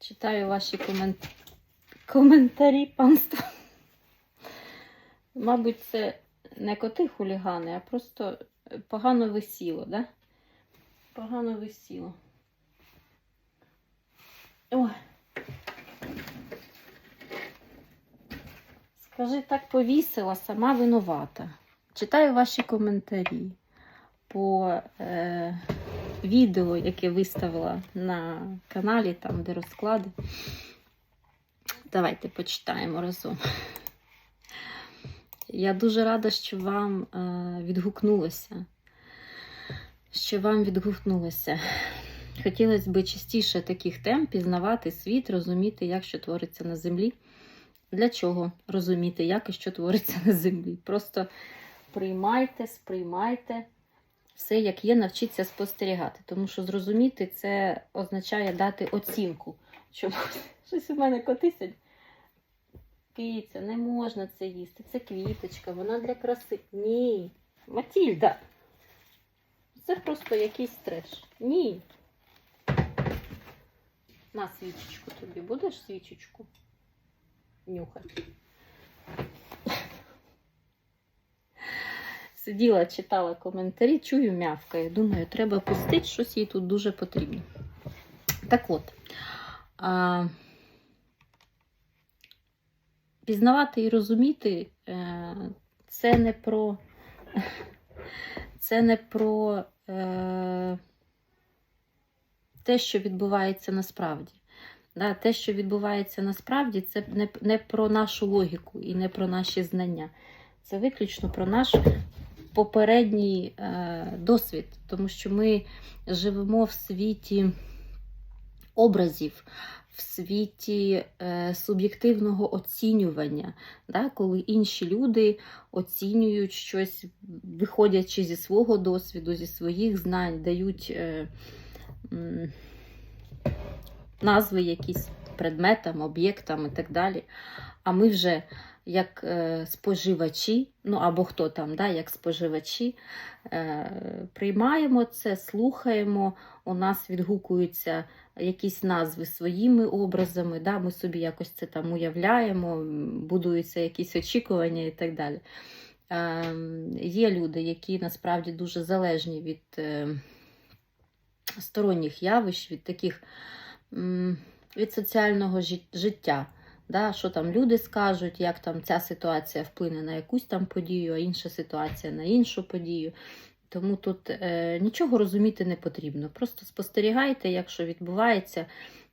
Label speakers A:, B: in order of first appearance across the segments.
A: Читаю ваші комен... коментарі, панство. Мабуть, це не коти хулігани, а просто погано висіло, да? Погано висіло. Ой. Скажи, так повісила, сама винувата. Читаю ваші коментарі по е, відео, яке виставила на каналі, там, де розклади. Давайте почитаємо разом. Я дуже рада, що вам е, відгукнулося. Що вам відгукнулося. Хотілося б частіше таких тем пізнавати світ, розуміти, як що твориться на землі. Для чого розуміти, як і що твориться на землі? Просто приймайте, сприймайте все, як є, навчіться спостерігати. Тому що зрозуміти це означає дати оцінку. Чому щось у мене котисять? Киця, не можна це їсти. Це квіточка, вона для краси. Ні. Матільда. Це просто якийсь треш. Ні. На свічечку тобі. Будеш свічечку? Нюхати. Сиділа, читала коментарі, чую м'явкає. Думаю, треба пустити, щось їй тут дуже потрібно. Так от, а, пізнавати і розуміти е, це не про це не про е, те, що відбувається насправді. Да, Те, що відбувається насправді, це не, не про нашу логіку і не про наші знання. Це виключно про наш попередній е, досвід, тому що ми живемо в світі образів, в світі е, суб'єктивного оцінювання, да, коли інші люди оцінюють щось, виходячи зі свого досвіду, зі своїх знань, дають е, назви якісь предметам, об'єктам і так далі. А ми вже як е, споживачі, ну або хто там, да, як споживачі, е, приймаємо це, слухаємо, у нас відгукуються якісь назви своїми образами, да, ми собі якось це там уявляємо, будуються якісь очікування і так далі. Е, є люди, які насправді дуже залежні від сторонніх явищ, від таких від соціального життя. Да, що там люди скажуть, як там ця ситуація вплине на якусь там подію, а інша ситуація на іншу подію. Тому тут е, нічого розуміти не потрібно. Просто спостерігайте, як що відбувається.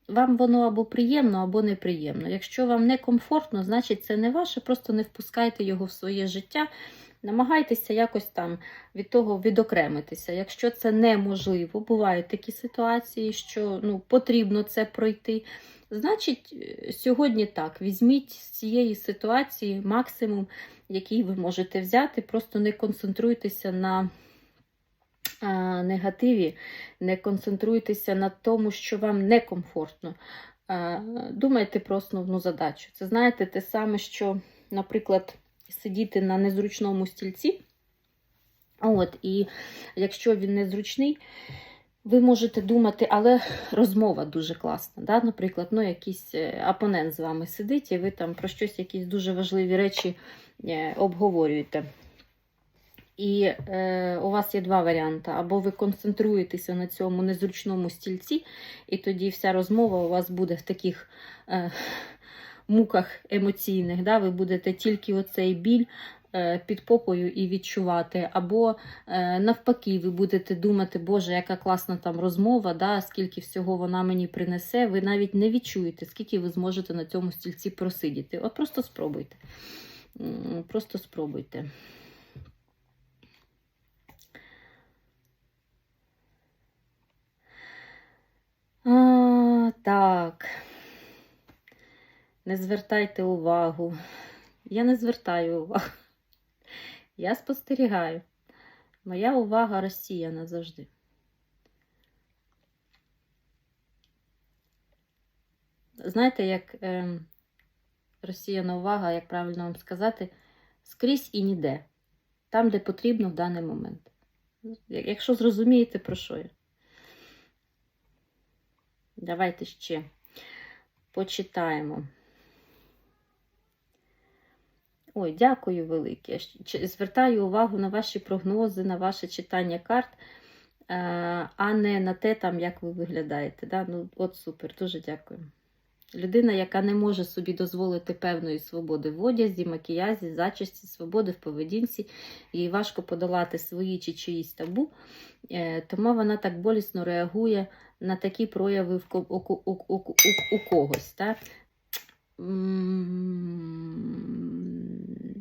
A: Вам воно або приємно, або неприємно. Якщо вам не комфортно, значить це не ваше, просто не впускайте його в своє життя. Намагайтеся якось там від того відокремитися. Якщо це неможливо, бувають такі ситуації, що ну, потрібно це пройти. Значить, е, сьогодні так, візьміть з цієї ситуації максимум, який ви можете взяти, просто не концентруйтеся на негативі, не концентруйтеся на тому, що вам некомфортно. Думайте про основну задачу. Це знаєте, те саме, що, наприклад, сидіти на незручному стільці. От, І якщо він незручний, ви можете думати, але розмова дуже класна. Да? Наприклад, ну, якийсь е, опонент з вами сидить, і ви там про щось, якісь дуже важливі речі е, обговорюєте. І е, у вас є два варіанти. Або ви концентруєтеся на цьому незручному стільці, і тоді вся розмова у вас буде в таких е, муках емоційних. Да? Ви будете тільки оцей біль під попою і відчувати. Або е, навпаки, ви будете думати, Боже, яка класна там розмова, да? скільки всього вона мені принесе. Ви навіть не відчуєте, скільки ви зможете на цьому стільці просидіти. От просто спробуйте. Просто спробуйте. А, так. Не звертайте увагу. Я не звертаю увагу. Я спостерігаю. Моя увага розсіяна завжди. Знаєте, як е, розсіяна увага, як правильно вам сказати, скрізь і ніде. Там, де потрібно в даний момент. Якщо зрозумієте, про що я. Давайте ще. почитаємо. Ой, дякую велике. Звертаю увагу на ваші прогнози, на ваше читання карт, е, а не на те, там, як ви виглядаєте. Да? Ну, от супер, дуже дякую. Людина, яка не може собі дозволити певної свободи в одязі, макіязі, зачісті, свободи в поведінці, їй важко подолати свої чи чиїсь табу, е, тому вона так болісно реагує на такі прояви у, у, у, у, у когось. Так?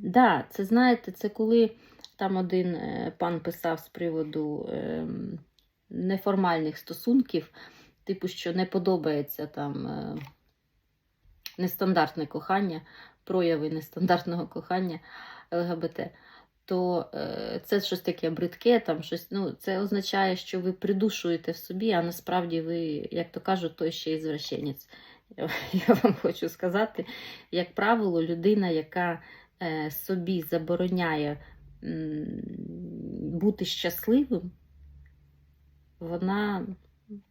A: Да, це знаєте, це коли там один е, пан писав з приводу ем, неформальних стосунків, типу, що не подобається там е, нестандартне кохання, прояви нестандартного кохання ЛГБТ. То е, це щось таке бридке, там щось, ну, це означає, що ви придушуєте в собі, а насправді ви, як то кажуть, той ще й звращенець. Я, вам хочу сказати, як правило, людина, яка собі забороняє бути щасливим, вона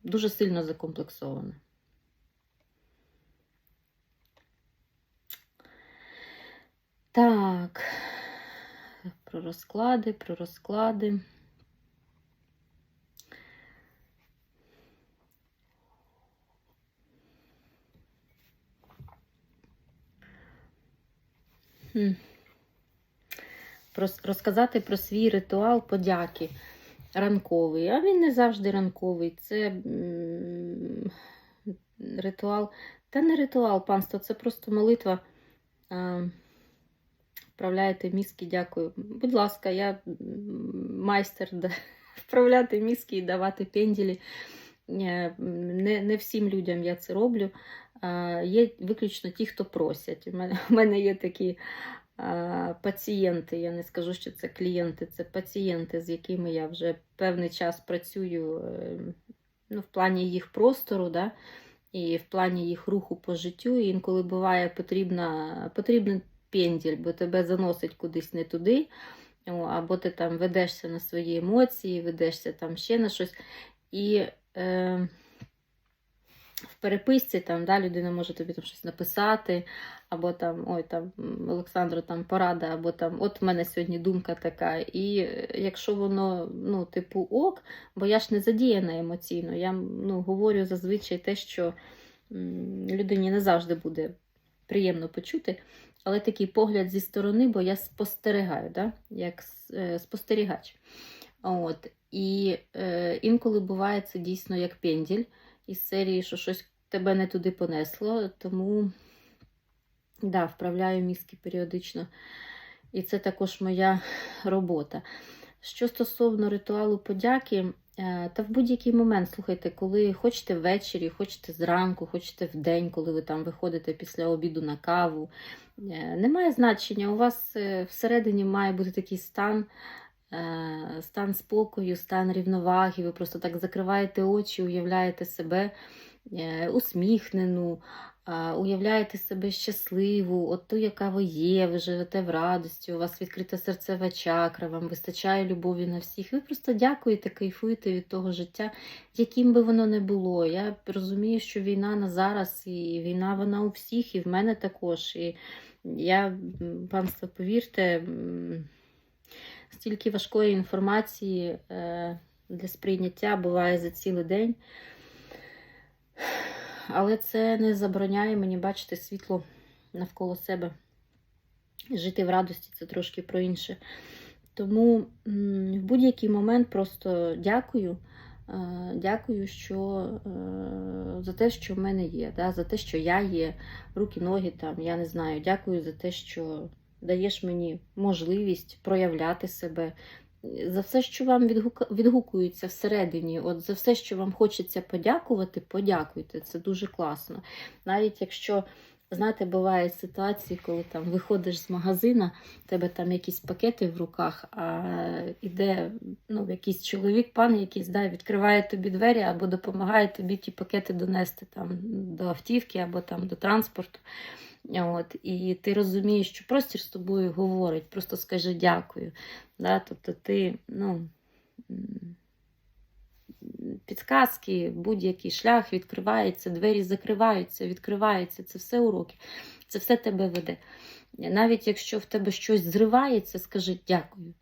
A: дуже сильно закомплексована. Так, про розклади, про розклади. Розказати про свій ритуал подяки ранковий. А він не завжди ранковий. Це ритуал. Та не ритуал, панство, це просто молитва. Вправляєте мізки, дякую. Будь ласка, я майстер вправляти мізки і давати пенділі. Е, Не, не всім людям я це роблю. Є виключно ті, хто просять. У мене, є такі пацієнти, я не скажу, що це клієнти, це пацієнти, з якими я вже певний час працюю е, ну, в плані їх простору, да, і в плані їх руху по життю. І інколи буває потрібна, потрібен пенділь, бо тебе заносить кудись не туди. Або ти там ведешся на свої емоції, ведешся там ще на щось. І е, в переписці там, да, людина може тобі там щось написати, або там, ой, там, Олександру, там порада, або там, от в мене сьогодні думка така. І е, якщо воно, ну, типу, ок, бо я ж не задіяна емоційно, я ну, говорю зазвичай те, що людині не завжди буде приємно почути. Але такий погляд зі сторони, бо я спостерігаю, да? як е, спостерігач. От. І е, інколи буває це дійсно як пенділь із серії, що щось тебе не туди понесло. Тому да, вправляю мізки періодично. І це також моя робота. Що стосовно ритуалу подяки, е, та в будь-який момент, слухайте, коли хочете ввечері, хочете зранку, хочете вдень, коли ви там виходите після обіду на каву, е, немає значення. У вас е, всередині має бути такий стан, стан спокою, стан рівноваги. Ви просто так закриваєте очі, уявляєте себе е, усміхнену, уявляєте себе щасливу, от ту, яка ви є, ви живете в радості, у вас відкрита серцева чакра, вам вистачає любові на всіх. Ви просто дякуєте, кайфуєте від того життя, яким би воно не було. Я розумію, що війна на зараз, і війна вона у всіх, і в мене також. І я, панство, повірте, стільки важкої інформації е, для сприйняття буває за цілий день. Але це не забороняє мені бачити світло навколо себе. Жити в радості це трошки про інше. Тому в будь-який момент просто дякую. Е, Дякую, що е, за те, що в мене є, да, за те, що я є, руки, ноги там, я не знаю. Дякую за те, що даєш мені можливість проявляти себе, за все, що вам відгукується всередині, от за все, що вам хочеться подякувати, подякуйте. Це дуже класно. Навіть якщо, знаєте, бувають ситуації, коли там виходиш з магазина, тебе там якісь пакети в руках, а іде ну, якийсь чоловік, пан якийсь, да, відкриває тобі двері або допомагає тобі ті пакети донести там до автівки або там до транспорту. От, і ти розумієш, що простір з тобою говорить, просто скажи дякую. Да? Тобто ти, ну, м, підсказки, будь-який шлях відкривається, двері закриваються, відкриваються. Це все уроки. Це все тебе веде. Навіть якщо в тебе щось зривається, скажи дякую.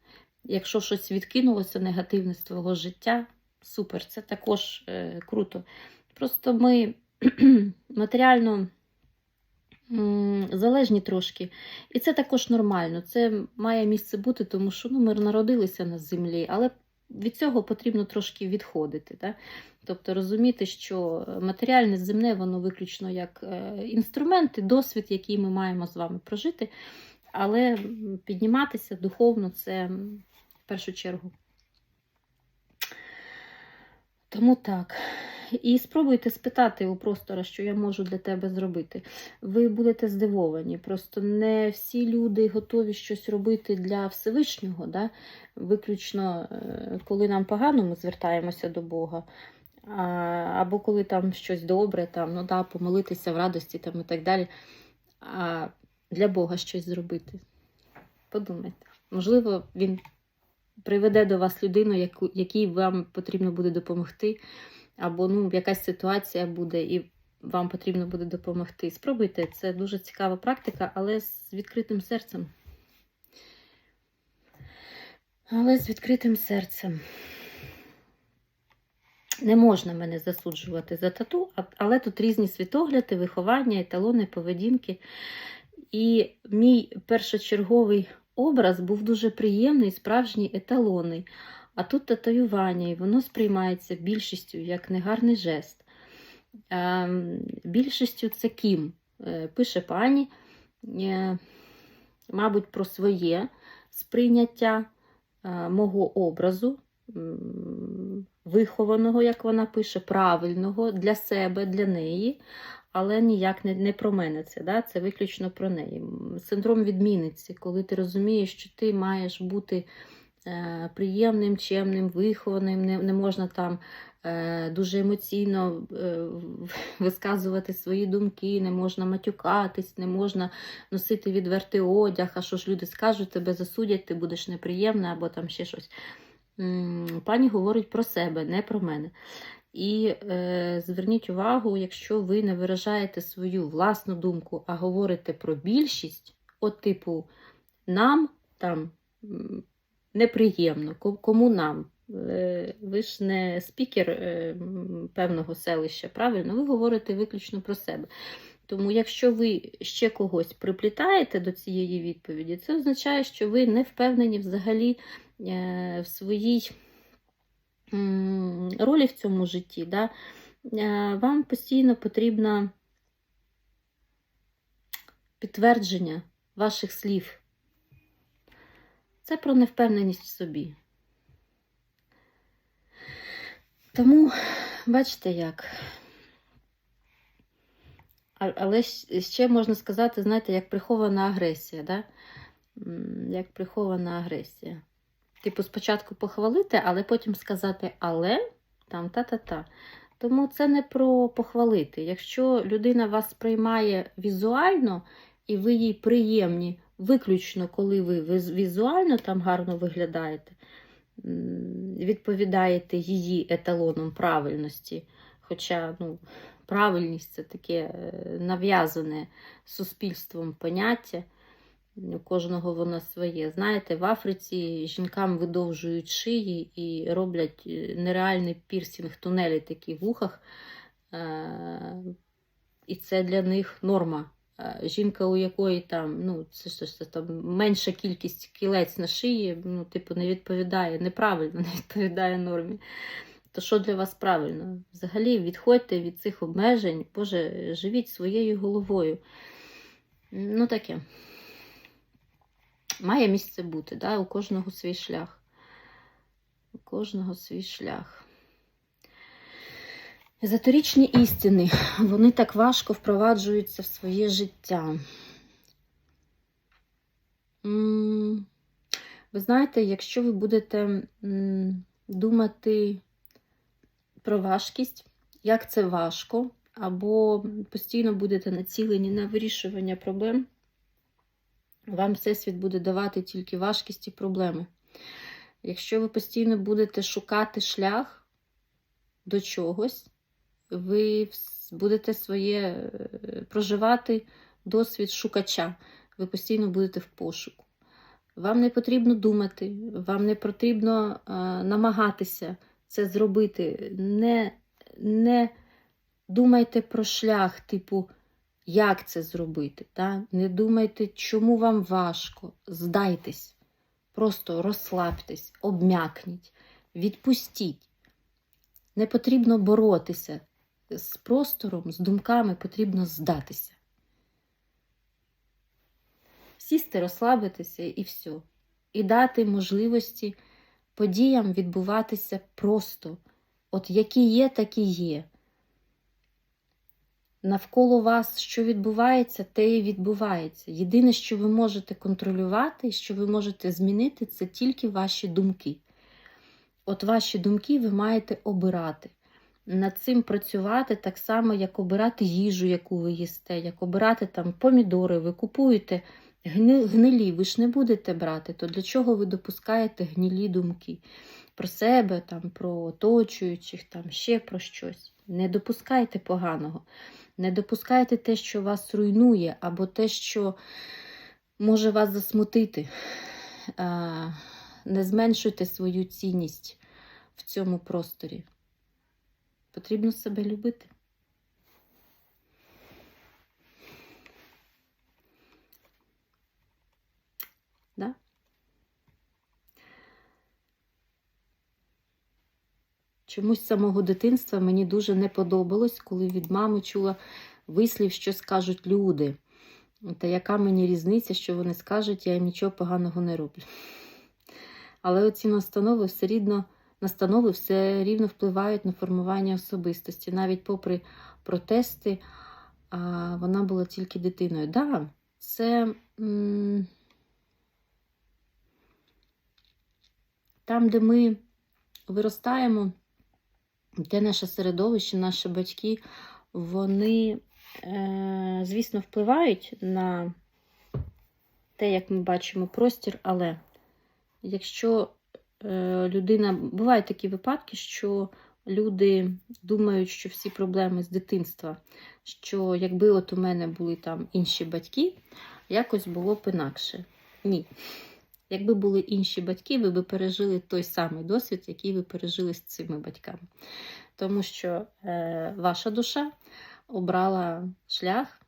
A: Якщо щось відкинулося негативне з твого життя, супер, це також е, круто. Просто ми матеріально залежні трошки. І це також нормально. Це має місце бути, тому що ну, ми народилися на землі, але від цього потрібно трошки відходити. Да? Тобто розуміти, що матеріальне земне, воно виключно як е, інструмент і досвід, який ми маємо з вами прожити. Але підніматися духовно це в першу чергу. Тому так. І спробуйте спитати у простора, що я можу для тебе зробити. Ви будете здивовані. Просто не всі люди готові щось робити для Всевишнього. Да? Виключно, е, коли нам погано, ми звертаємося до Бога. Або коли там щось добре, там, ну да, помолитися в радості там, і так далі. А для Бога щось зробити. Подумайте. Можливо, він приведе до вас людину, яку, якій вам потрібно буде допомогти, або ну, якась ситуація буде, і вам потрібно буде допомогти. Спробуйте, це дуже цікава практика, але з відкритим серцем. Але з відкритим серцем. Не можна мене засуджувати за тату, але тут різні світогляди, виховання, еталони, поведінки. І мій першочерговий образ був дуже приємний, справжній еталонний. А тут татуювання, і воно сприймається більшістю як негарний жест. Більшістю це ким? Е, Пише пані, е, мабуть, про своє сприйняття е, мого образу, вихованого, як вона пише, правильного для себе, для неї, але ніяк не, про мене це. Да? Це виключно про неї. Синдром відмінниці, коли ти розумієш, що ти маєш бути приємним, чемним, вихованим, не, не можна там е, дуже емоційно е, висказувати свої думки, не можна матюкатись, не можна носити відвертий одяг, а що ж люди скажуть, тебе засудять, ти будеш неприємна або там ще щось. Пані говорить про себе, не про мене. І е, зверніть увагу, якщо ви не виражаєте свою власну думку, а говорите про більшість, от типу, нам там неприємно, кому нам? Е, Ви ж не спікер е, певного селища, правильно? Ви говорите виключно про себе. Тому, якщо ви ще когось приплітаєте до цієї відповіді, це означає, що ви не впевнені взагалі е, в своїй ролі в цьому житті. Да? Вам постійно потрібно підтвердження ваших слів. Це про невпевненість в собі. Тому, бачите як. Але ще можна сказати, знаєте, як прихована агресія, да? Як прихована агресія. Типу, спочатку похвалити, але потім сказати але там та-та-та. Тому це не про похвалити. Якщо людина вас сприймає візуально, і ви їй приємні, виключно коли ви візуально там гарно виглядаєте, відповідаєте її еталоном правильності. Хоча ну, правильність це таке е, нав'язане суспільством поняття. У кожного воно своє. Знаєте, в Африці жінкам видовжують шиї і роблять е, нереальний пірсінг, тунелі такі в ухах. Е, І це для них норма. Е, Жінка, у якої там, ну, це ж це там менша кількість кілець на шиї, ну, типу, не відповідає, неправильно не відповідає нормі. То що для вас правильно? Взагалі відходьте від цих обмежень, Боже, живіть своєю головою. Ну, таке. Має місце бути, да? у кожного свій шлях. У кожного свій шлях. Езотеричні істини, вони так важко впроваджуються в своє життя. Ви знаєте, якщо ви будете думати про важкість, як це важко, або постійно будете націлені на вирішування проблем, вам Всесвіт буде давати тільки важкість і проблеми. Якщо ви постійно будете шукати шлях, до чогось, ви будете своє е, проживати досвід шукача. Ви постійно будете в пошуку. Вам не потрібно думати, вам не потрібно е, намагатися це зробити. Не, не думайте про шлях, типу, як це зробити. Та? Не думайте, чому вам важко. Здайтесь, просто розслабтесь, обм'якніть, відпустіть. Не потрібно боротися з простором, з думками потрібно здатися. Сісти, розслабитися і все. І дати можливості подіям відбуватися просто. От які є, такі є. Навколо вас, що відбувається, те і відбувається. Єдине, що ви можете контролювати і що ви можете змінити, це тільки ваші думки. От ваші думки ви маєте обирати. Над цим працювати так само, як обирати їжу, яку ви їсте, як обирати там помідори, ви купуєте гнилі, ви ж не будете брати, то для чого ви допускаєте гнилі думки про себе, там, про оточуючих, там, ще про щось. Не допускайте поганого. Не допускайте те, що вас руйнує, або те, що може вас засмутити. Не зменшуйте свою цінність в цьому просторі. Потрібно себе любити. Да? Чомусь з самого дитинства мені дуже не подобалось, коли від мами чула вислів, що скажуть люди. Та яка мені різниця, що вони скажуть, я їм нічого поганого не роблю. Але оці настанови все рідно, настанови все рівно впливають на формування особистості. Навіть попри протести, вона була тільки дитиною. Да, це там, де ми виростаємо, те наше середовище, наші батьки, вони, е, звісно, впливають на те, як ми бачимо простір, але якщо людина, бувають такі випадки, що люди думають, що всі проблеми з дитинства, що якби от у мене були там інші батьки, якось було б інакше. Ні. Якби були інші батьки, ви б пережили той самий досвід, який ви пережили з цими батьками. Тому що е, ваша душа обрала шлях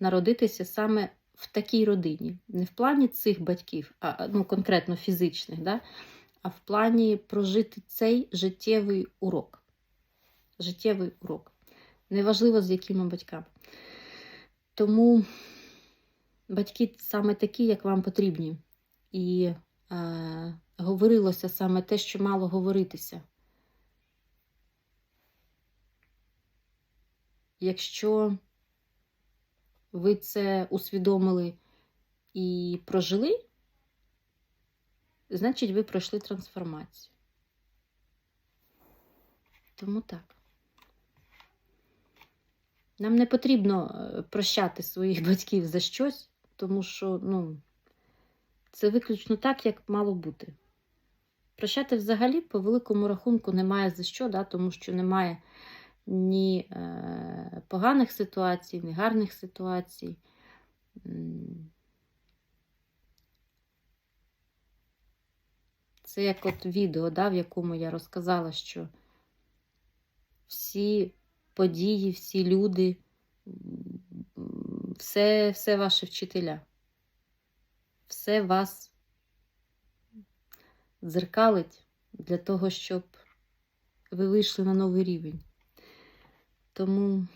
A: народитися саме в такій родині. Не в плані цих батьків, а ну, конкретно фізичних, да? А в плані прожити цей життєвий урок. Життєвий урок. Неважливо, з якими батьками. Тому батьки саме такі, як вам потрібні. І е, говорилося саме те, що мало говоритися. Якщо ви це усвідомили і прожили, значить ви пройшли трансформацію. Тому так. Нам не потрібно е, прощати своїх батьків за щось, тому що, ну, це виключно так, як мало бути. Прощати взагалі, по великому рахунку, немає за що, да, тому що немає ні е, поганих ситуацій, ні гарних ситуацій. Це як от відео, да, в якому я розказала, що всі події, всі люди, все, все ваші вчителя, все вас дзеркалить для того, щоб ви вийшли на новий рівень. Тому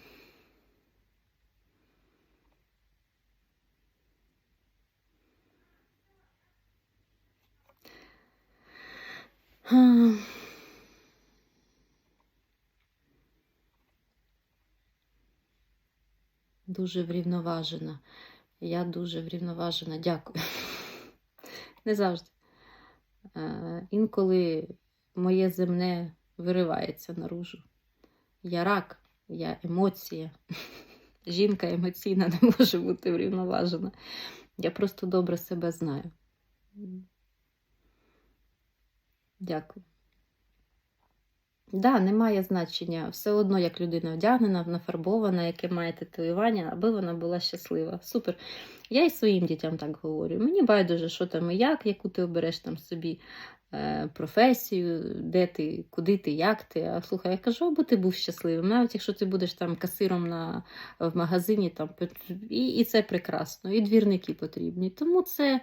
A: дуже врівноважена. Я дуже врівноважена. Дякую. Не завжди. Е, Інколи моє земне виривається наружу. Я рак, я емоція. Жінка емоційна не може бути врівноважена. Я просто добре себе знаю. Дякую. Да, немає значення. Все одно, як людина вдягнена, нафарбована, яке має татуювання, аби вона була щаслива. Супер. Я і своїм дітям так говорю. Мені байдуже, що там і як, яку ти обереш там собі професію, де ти, куди ти, як ти. А слухай, я кажу, аби ти був щасливим. Навіть якщо ти будеш там касиром на, в магазині, там, і, і це прекрасно, і двірники потрібні. Тому це,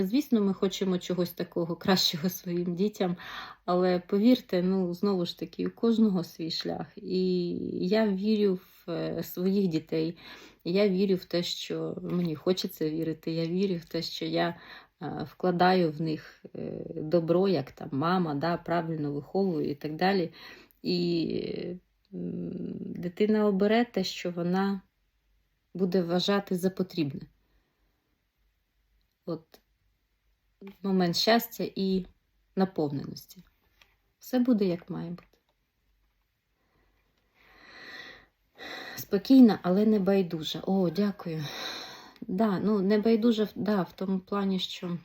A: звісно, ми хочемо чогось такого кращого своїм дітям. Але повірте, ну знову ж таки, у кожного свій шлях. І я вірю в е, своїх дітей. Я вірю в те, що мені хочеться вірити. Я вірю в те, що я е, вкладаю в них е, добро, як там мама, да, правильно виховую і так далі. І дитина обере те, що вона буде вважати за потрібне. От момент щастя і наповненості. Все буде як має бути. Спокійна, але не байдужа. О, дякую. Да, ну, не байдужа, да, в тому плані, що.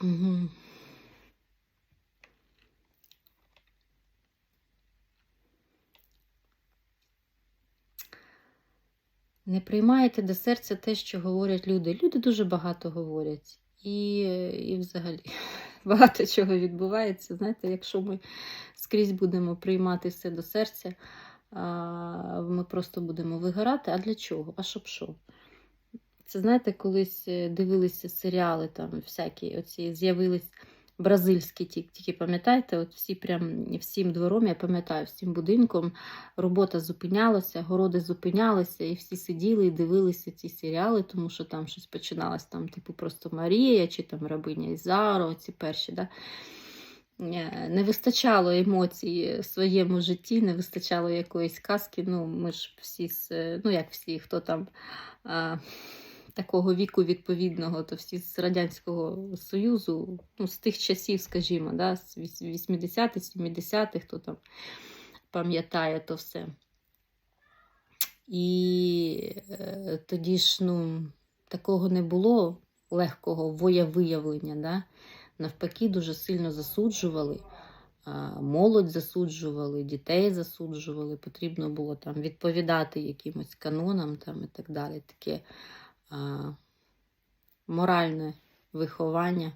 A: Угу. Не приймаєте до серця те, що говорять люди. Люди дуже багато говорять. І, і взагалі багато чого відбувається. Знаєте, якщо ми скрізь будемо приймати все до серця, ми просто будемо вигорати. А для чого? А щоб що? Це знаєте, колись е, дивилися серіали, там всякі оці з'явились бразильські, тільки пам'ятаєте, от всі прям всім двором, я пам'ятаю, всім будинком робота зупинялася, городи зупинялися, і всі сиділи і дивилися ці серіали, тому що там щось починалось, там, типу, просто Марія чи там Рабиня Ізаро, ці перші. Да? Е, Не вистачало емоцій в своєму житті, не вистачало якоїсь казки. Ну, ми ж всі, з- ну як всі, хто там а, такого віку відповідного, то всі з Радянського Союзу, ну, з тих часів, скажімо, да, з 80-х, 70-х, хто там пам'ятає то все. І е, тоді ж ну, такого не було легкого воєвиявлення. Да? Навпаки, дуже сильно засуджували, молодь засуджували, дітей засуджували. Потрібно було там відповідати якимось канонам там, і так далі. Таке а, моральне виховання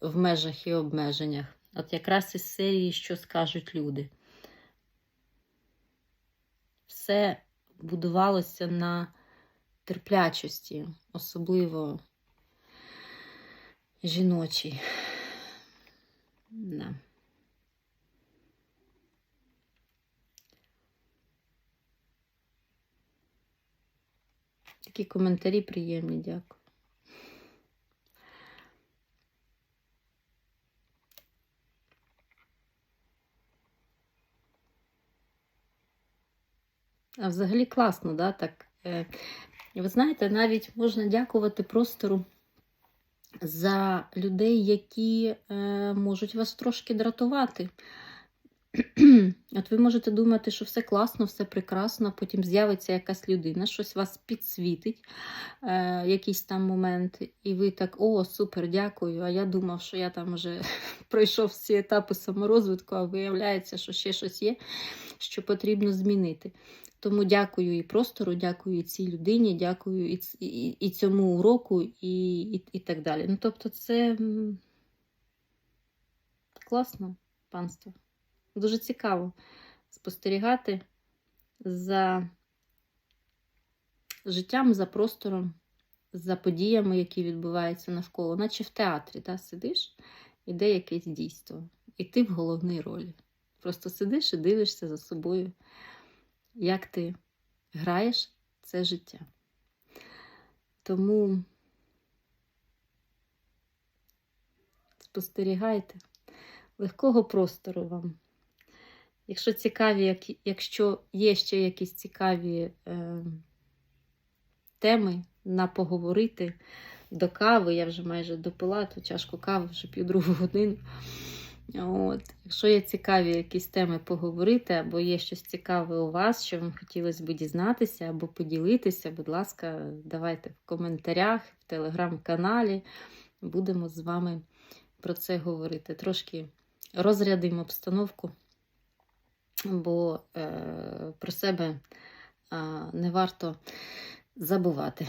A: в межах і обмеженнях. От якраз із серії, що скажуть люди. Все будувалося на терплячості, особливо жіночій. Да. Такі коментарі приємні, дякую. А взагалі класно, да? так. Е, Ви знаєте, навіть можна дякувати простору за людей, які е, можуть вас трошки дратувати. От ви можете думати, що все класно, все прекрасно, потім з'явиться якась людина, щось вас підсвітить, е, якийсь там момент, і ви так, о, супер, дякую. А я думав, що я там вже пройшов всі етапи саморозвитку, а виявляється, що ще щось є, що потрібно змінити. Тому дякую і простору, дякую і цій людині, дякую і, і, і цьому уроку, і, і, і так далі. Ну, тобто, це класно, панство. Дуже цікаво спостерігати за життям, за простором, за подіями, які відбуваються навколо, наче в театрі, та, сидиш, іде якесь дійство, і ти в головній ролі. Просто сидиш і дивишся за собою, як ти граєш це життя. Тому спостерігайте легкого простору вам. Якщо цікаві, як- якщо є ще якісь цікаві е, теми на поговорити до кави, я вже майже допила ту чашку кави, вже пів другу годину. От. Якщо є цікаві якісь теми поговорити, або є щось цікаве у вас, що вам хотілося б дізнатися, або поділитися, будь ласка, давайте в коментарях, в телеграм-каналі. Будемо з вами про це говорити. Трошки розрядимо обстановку, бо е, про себе не варто забувати.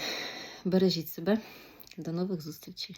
A: Бережіть себе. До нових зустрічей.